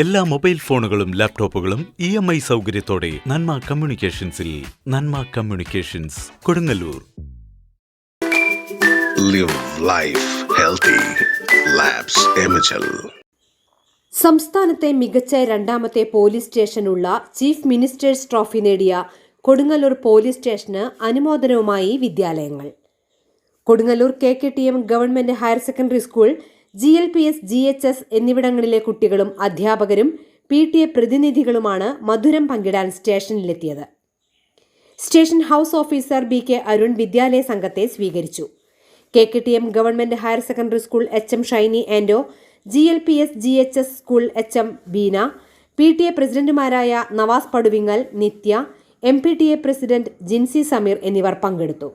എല്ലാ മൊബൈൽ ഫോണുകളും ലാപ്ടോപ്പുകളും ഇ എം ഐ സൗകര്യത്തോടെ Nanma കമ്മ്യൂണിക്കേഷൻസിൽ Nanma communications Kodungallur. Live life healthy. സംസ്ഥാനത്തെ മികച്ച രണ്ടാമത്തെ പോലീസ് സ്റ്റേഷനുള്ള ചീഫ് മിനിസ്റ്റേഴ്സ് ട്രോഫി നേടിയ കൊടുങ്ങല്ലൂർ പോലീസ് സ്റ്റേഷന് അനുമോദനവുമായി വിദ്യാലയങ്ങൾ. Kodungallur K K T M government higher secondary school G L P S G H S എന്നിവിടങ്ങളിലെ കുട്ടികളും അധ്യാപകരും പി ടി എ പ്രതിനിധികളുമാണ് മധുരം പങ്കിടാൻ സ്റ്റേഷനിലെത്തിയത്. Station house officer B K Arun വിദ്യാലയ സംഘത്തെ സ്വീകരിച്ചു. K K T M government higher secondary school H M Shiny Anto G L P S G H S school H M Beena P T A പ്രസിഡന്റുമാരായ Navas Paduvingal Nithya M P T A president Jincy Sameer എന്നിവർ പങ്കെടുത്തു.